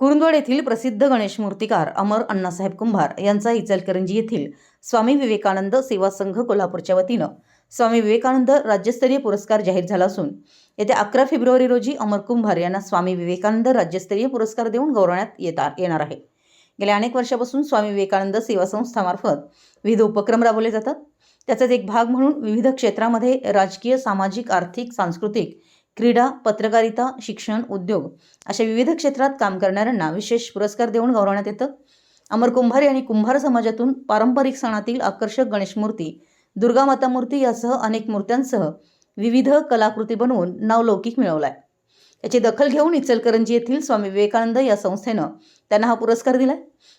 कुरुंदवाड येथील प्रसिद्ध गणेश मूर्तिकार अमर अण्णासाहेब कुंभार यांचा इचलकरंजी येथील स्वामी विवेकानंद सेवा संघ कोल्हापूरच्या वतीनं स्वामी विवेकानंद राज्यस्तरीय पुरस्कार जाहीर झाला असून येत्या अकरा फेब्रुवारी रोजी अमर कुंभार यांना स्वामी विवेकानंद राज्यस्तरीय पुरस्कार देऊन गौरवण्यात येतात येणार आहे. गेल्या अनेक वर्षापासून स्वामी विवेकानंद सेवा संस्थामार्फत विविध उपक्रम राबवले जातात. त्याचाच एक भाग म्हणून विविध क्षेत्रामध्ये राजकीय सामाजिक आर्थिक सांस्कृतिक क्रीडा पत्रकारिता शिक्षण उद्योग अशा विविध क्षेत्रात काम करणाऱ्यांना विशेष पुरस्कार देऊन गौरवण्यात येतं. अमर कुंभार यांनी कुंभार समाजातून पारंपरिक सणातील आकर्षक गणेश मूर्ती दुर्गा माता मूर्ती यासह अनेक मूर्त्यांसह विविध कलाकृती बनवून नावलौकिक मिळवलाय. याची दखल घेऊन इचलकरंजी येथील स्वामी विवेकानंद या संस्थेनं त्यांना हा पुरस्कार दिलाय.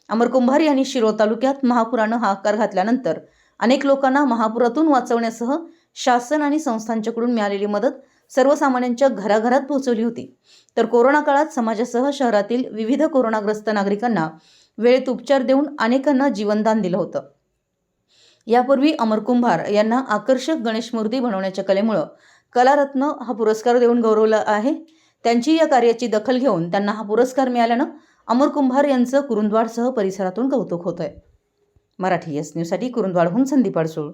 अमर कुंभार यांनी शिरोळ तालुक्यात महापुरानं हाकार घातल्यानंतर अनेक लोकांना महापुरातून वाचवण्यासह शासन आणि संस्थांच्याकडून मिळालेली मदत सर्वसामान्यांच्या घराघरात पोहोचवली होती. तर कोरोना काळात समाजासह शहरातील विविध कोरोनाग्रस्त नागरिकांना वेळेत उपचार देऊन अनेकांना जीवनदान दिलं होतं. यापूर्वी अमर कुंभार यांना आकर्षक गणेश मूर्ती बनवण्याच्या कलेमुळं कलारत्न हा पुरस्कार देऊन गौरवला आहे. त्यांची या कार्याची दखल घेऊन त्यांना हा पुरस्कार मिळाल्यानं अमर कुंभार यांचं कुरुंदवाडसह परिसरातून कौतुक होतंय. मराठी एस न्यूजसाठी कुरुंदवाडहून संदीप अडसूळ.